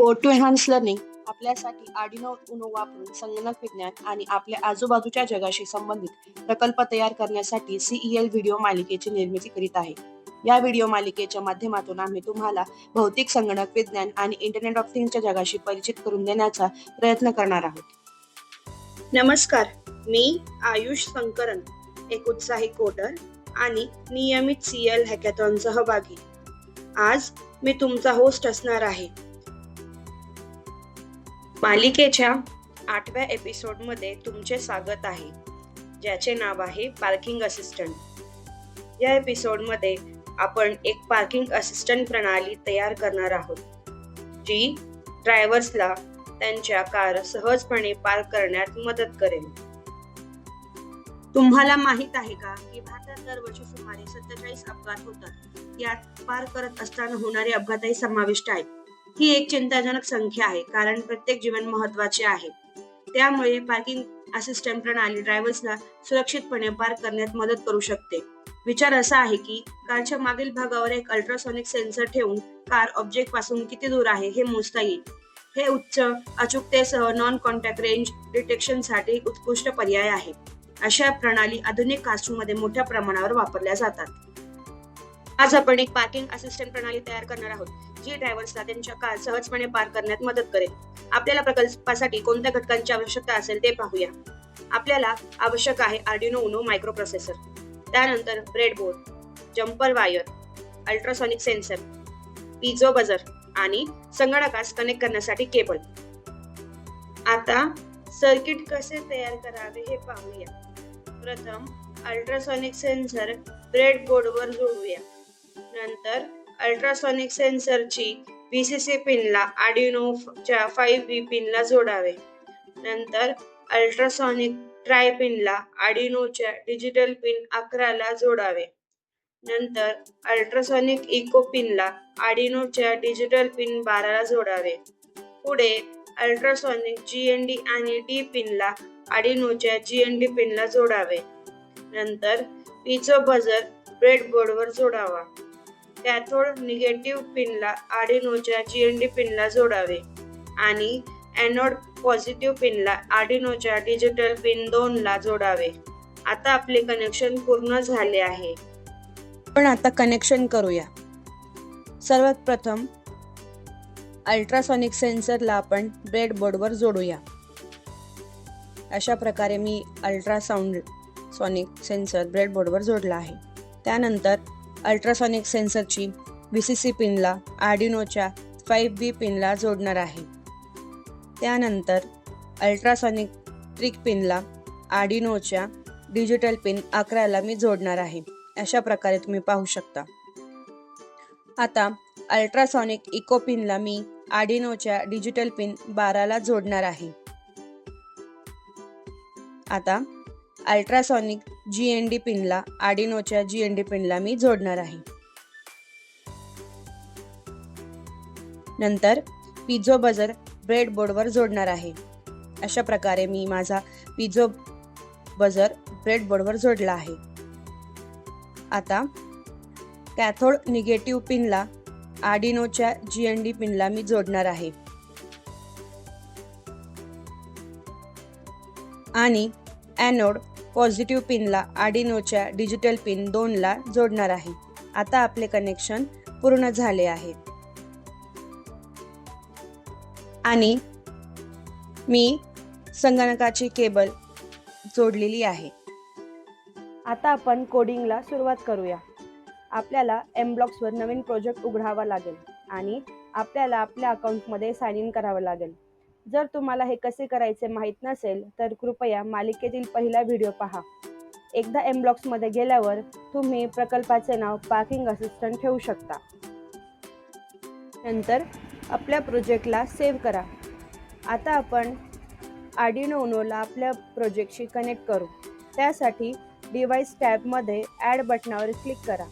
Code to enhance learning आपल्यासाठी आडिनो Uno वापरून संगणक विज्ञान आणि आपल्या आजूबाजूच्या जगाशी संबंधित प्रकल्प तयार करण्यासाठी सीईएल व्हिडिओ मालिकेची निर्मिती करीत आहे. या व्हिडिओ मालिकेच्या माध्यमातून आम्ही तुम्हाला भौतिक संगणक विज्ञान आणि इंटरनेट ऑफ थिंग्सच्या जगाशी परिचित करून देण्याचा प्रयत्न करणार आहोत. नमस्कार मी आयुष संकरन एक उत्साही कोडर आणि नियमित सीएल हॅकॅथॉन सहभागी. आज मी तुमचा होस्ट असणार आहे मालिकेच्या आठव्या एपिसोडमध्ये तुमचे स्वागत आहे ज्याचे नाव आहे पार्किंग असिस्टंट. या एपिसोडमध्ये आपण एक पार्किंग असिस्टंट प्रणाली तयार करणार आहोत जी ड्रायव्हर्सला त्यांच्या कार सहजपणे पार्क करण्यात मदत करेल. तुम्हाला माहीत आहे का की भारतात दरवर्षी सुमारे सत्तेचाळीस अपघात होतात यात पार करत असताना होणारे अपघातही समाविष्ट आहेत. ही एक चिंताजनक संख्या आहे कारण प्रत्येक जीवन महत्त्वाचे आहे. त्यामुळे पार्किंग असिस्टंट प्रणाली ड्रायव्हर्सला सुरक्षितपणे पार्क करण्यात मदत करू शकते. विचार असा आहे की कारच्या मागील भागावर एक अल्ट्रासॉनिक सेन्सर ठेवून कार ऑब्जेक्टपासून किती दूर आहे हे मोजता येईल. हे उच्च अचूकतेसह नॉन कॉन्टॅक्ट रेंज डिटेक्शनसाठी उत्कृष्ट पर्याय आहे. अशा प्रणाली आधुनिकमध्ये मोठ्या प्रमाणावर वापरल्या जातात. आज आपण एक पार्किंग असिस्टंट प्रणाली तयार करणार आहोत जी ड्रायव्हर्सला त्यांच्या कार सहजपणे पार करण्यात मदत करेल. आपल्याला प्रकल्पासाठी कोणत्या घटकांची आवश्यकता असेल ते पाहूया. आपल्याला आवश्यक आहे आर्डिनो उनो मायक्रो प्रोसेसर त्यानंतर breadboard jumper wire ultrasonic sensor piezo buzzer आणि संगणकास कनेक्ट करण्यासाठी केबल आता सर्किट कसे तयार करावे हे पाहूया. प्रथम अल्ट्रासॉनिक सेन्सर ब्रेडबोर्डवर जोडूया. नंतर अल्ट्रासॉनिक सेन्सरची व्हीसीसी पिनला आडिनोच्या फाईव्ह व्ही पिनला जोडावे. नंतर अल्ट्रासॉनिक ट्राय पिनला आडिनोच्या डिजिटल पिन अकराला जोडावे. नंतर अल्ट्रासॉनिक इको पिनला आडिनोच्या डिजिटल पिन बाराला जोडावे. पुढे अल्ट्रासॉनिक जी एन डी आणि डी पिनला आडिनोच्या जी एन डी पिनला जोडावे. नंतर पिझो बझर ब्रेडबोर्डवर जोडावा. कॅथोड निगेटिव्ह पिनला आडिनोच्या जी एन डी पिनला जोडावे. आणि एनोड पॉझिटिव्ह पिनला आडिनोच्या डिजिटल पिन दोनला जोडावे. आता आपले कनेक्शन पूर्ण झाले आहे. पण आता कनेक्शन करूया. सर्वात प्रथम अल्ट्रासॉनिक सेन्सरला आपण ब्रेडबोर्डवर जोडूया. अशा प्रकारे मी अल्ट्रासाऊंड सॉनिक सेन्सर ब्रेडबोर्डवर जोडला आहे. त्यानंतर अल्ट्रासॉनिक सेन्सरची व्ही सी सी पिनला आर्डिनोच्या फाईव्ह बी पिनला जोडणार आहे. त्यानंतर अल्ट्रासॉनिक ट्रिक पिनला आर्डिनोच्या डिजिटल पिन अकराला मी जोडणार आहे. अशा प्रकारे तुम्ही पाहू शकता. आता अल्ट्रासॉनिक इको पिनला मी आर्डिनोच्या डिजिटल पिन बाराला जोडणार आहे. आता अल्ट्रासॉनिक जी एन डी पिनला आडिनोच्या जी एन डी पिनला मी जोडणार आहे. नंतर पिझो बजर ब्रेडबोर्डवर जोडणार आहे. अशा प्रकारे मी माझा पिझो बजर ब्रेडबोर्डवर जोडला आहे. आता कॅथोड निगेटिव्ह पिनला आडिनोच्या जी एन डी पिनला मी जोडणार आहे. आणि ॲनोड पॉझिटिव्ह पिनला आडिनोच्या डिजिटल पिन दोनला जोडणार आहे. आता आपले कनेक्शन पूर्ण झाले आहे. आणि मी संगणकाची केबल जोडलेली आहे. आता आपण कोडिंगला सुरुवात करूया. आपल्याला एमब्लॉक्सवर नवीन प्रोजेक्ट उघडावा लागेल आणि आपल्याला आपल्या अकाउंटमध्ये साइन इन करावं लागेल. जर तुम्हाला हे कसे करायचे माहीत नसेल तर कृपया मालिकेतील पहिला व्हिडिओ पहा. एकदा एम ब्लॉक्समध्ये गेल्यावर तुम्ही प्रकल्पाचे नाव पार्किंग असिस्टंट ठेवू शकता. नंतर आपल्या प्रोजेक्टला सेव्ह करा. आता आपण आडिनो उनोला आपल्या प्रोजेक्टशी कनेक्ट करू. त्यासाठी डिव्हाइस टॅबमध्ये ॲड बटनावर क्लिक करा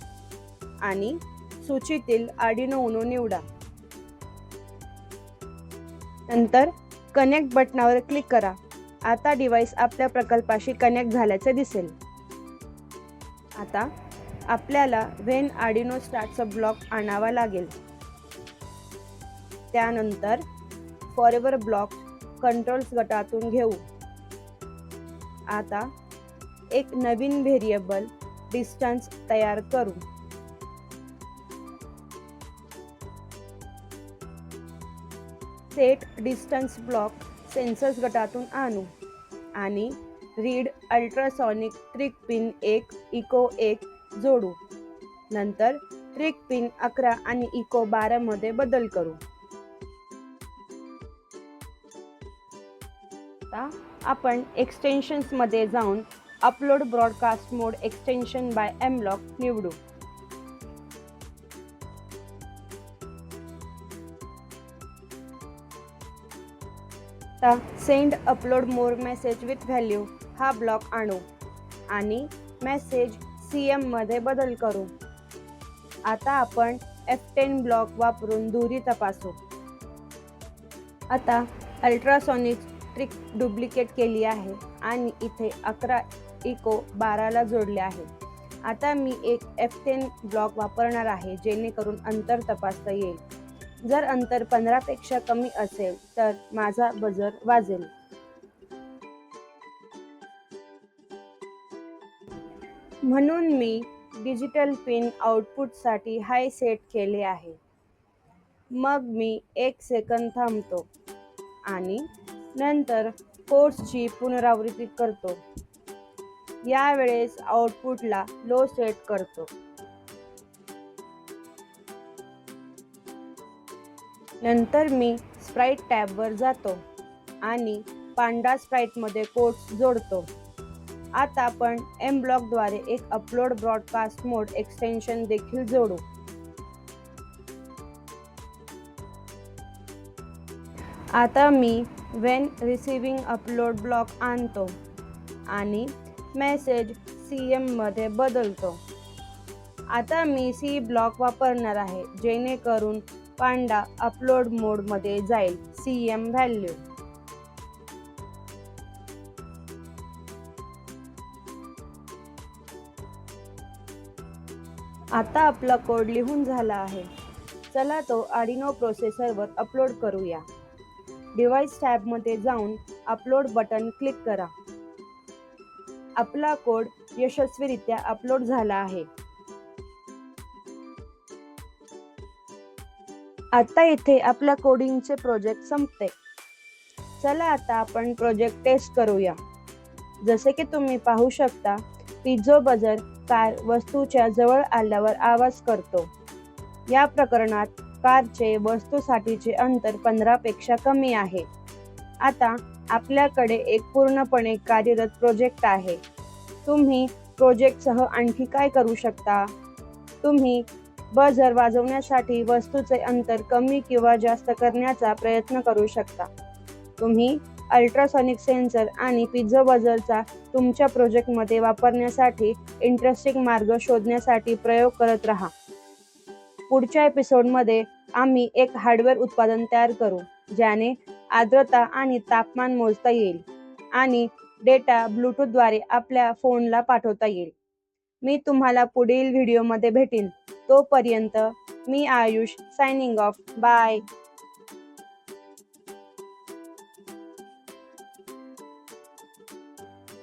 आणि सूचीतील आडिनो उनो निवडा. नंतर कनेक्ट बटनावर क्लिक करा. आता डिव्हाइस आपल्या प्रकल्पाशी कनेक्ट झाल्याचे दिसेल. आता आपल्याला व्हेन आडिनो स्टार्टचा ब्लॉक आणावा लागेल. त्यानंतर फॉरेवर ब्लॉक कंट्रोल्स गटातून घेऊ. आता एक नवीन व्हेरिएबल डिस्टन्स तयार करू. सेट डिस्टन्स ब्लॉक सेन्सर्स गटातून आणू. आणि रीड अल्ट्रासॉनिक ट्रिक पिन एक इको एक जोडू. नंतर ट्रिक पिन अकरा आणि इको बारामध्ये बदल करू. आता आपण एक्सटेन्शन्समध्ये जाऊन upload broadcast mode extension by एमलॉक निवडू. आता send upload more message with value हा ब्लॉक आणू. आणि मेसेज सी एममध्ये बदल करू. आता आपण एफ टेन ब्लॉक वापरून दुरी तपासू. आता अल्ट्रासॉनिक ट्रिक डुप्लिकेट केली आहे आणि इथे अकरा इको बाराला जोडले आहे. आता मी एक एफ टेन ब्लॉक वापरणार आहे जेणेकरून अंतर तपासता येईल. जर अंतर पंधरापेक्षा कमी असेल तर माझा बजर वाजेल. म्हणून मी डिजिटल पिन आउटपुटसाठी हाय सेट केले आहे. मग मी एक सेकंद थांबतो आणि नंतर कोर्सची पुनरावृत्ती करतो. यावेळेस आउटपुटला लो सेट करतो. नंतर मी स्प्राईट टॅबवर जातो आणि पांडा स्प्राईटमध्ये कोड्स जोडतो. आता आपण एम ब्लॉकद्वारे एक अपलोड ब्रॉडकास्ट मोड एक्सटेन्शन देखील जोडू. आता मी वेन रिसिविंग अपलोड ब्लॉक आणतो आणि मेसेज सी एममध्ये बदलतो. आता मी सी ब्लॉक वापरणार आहे जेणेकरून पांडा अपलोड मोडमध्ये जाईल. सी एम व्हॅल्यू आता आपला कोड लिहून झाला आहे. चला तो आडिनो प्रोसेसरवर अपलोड करूया. डिव्हाइस टॅबमध्ये जाऊन अपलोड बटन क्लिक करा. आपला कोड यशस्वीरित्या अपलोड झाला आहे. आता इथे आपल्या कोडिंगचे प्रोजेक्ट संपते. चला आता आपण प्रोजेक्ट टेस्ट करूया. जसे की तुम्ही पाहू शकता पिझ्झो बजर कार वस्तूच्या जवळ आल्यावर आवाज करतो. या प्रकरणात कारचे वस्तूसाठीचे अंतर पंधरापेक्षा कमी आहे. आता आपल्याकडे एक पूर्णपणे कार्यरत प्रोजेक्ट आहे. तुम्ही प्रोजेक्टसह आणखी काय करू शकता? तुम्ही बजर वाजवण्यासाठी वस्तूचे अंतर कमी किंवा जास्त करण्याचा प्रयत्न करू शकता. तुम्ही अल्ट्रासॉनिक सेन्सर आणि पिझ्झो बजरचा तुमच्या प्रोजेक्टमध्ये वापरण्यासाठी इंटरेस्टिंग मार्ग शोधण्यासाठी प्रयोग करत राहा. पुढच्या एपिसोडमध्ये आम्ही एक हार्डवेअर उत्पादन तयार करू ज्याने आर्द्रता आणि तापमान मोजता येईल आणि डेटा ब्लूटूथद्वारे आपल्या फोनला पाठवता येईल. मी तुम्हाला पुढील व्हिडिओमध्ये भेटेन. तोपर्यंत मी आयुष सायनिंग ऑफ बाय